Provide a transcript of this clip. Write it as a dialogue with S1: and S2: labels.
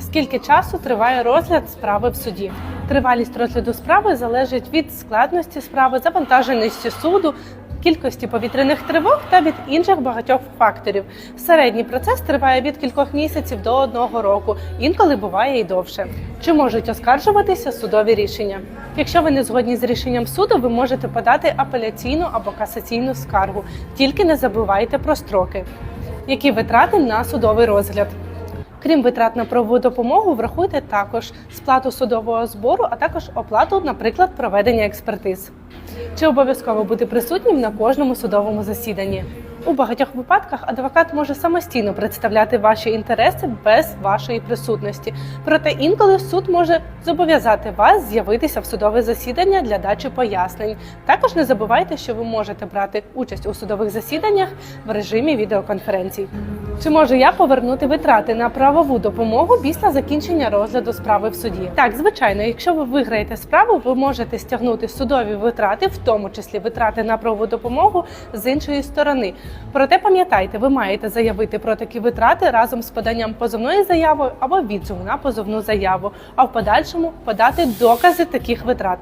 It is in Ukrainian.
S1: Скільки часу триває розгляд справи в суді? Тривалість розгляду справи залежить від складності справи, завантаженості суду, кількості повітряних тривог та від інших багатьох факторів. Середній процес триває від кількох місяців до одного року, інколи буває і довше. Чи можуть оскаржуватися судові рішення? Якщо ви не згодні з рішенням суду, ви можете подати апеляційну або касаційну скаргу. Тільки не забувайте про строки. Які витрати на судовий розгляд? Крім витрат на правову допомогу, врахуйте також сплату судового збору, а також оплату, наприклад, проведення експертиз. Чи обов'язково бути присутнім на кожному судовому засіданні? У багатьох випадках адвокат може самостійно представляти ваші інтереси без вашої присутності. Проте інколи суд може зобов'язати вас з'явитися в судове засідання для дачі пояснень. Також не забувайте, що ви можете брати участь у судових засіданнях в режимі відеоконференцій. Чи можу я повернути витрати на правову допомогу після закінчення розгляду справи в суді? Так, звичайно, якщо ви виграєте справу, ви можете стягнути судові витрати, в тому числі витрати на правову допомогу з іншої сторони. Проте пам'ятайте, ви маєте заявити про такі витрати разом з поданням позовної заяви або відзову на позовну заяву, а в подальшому подати докази таких витрат.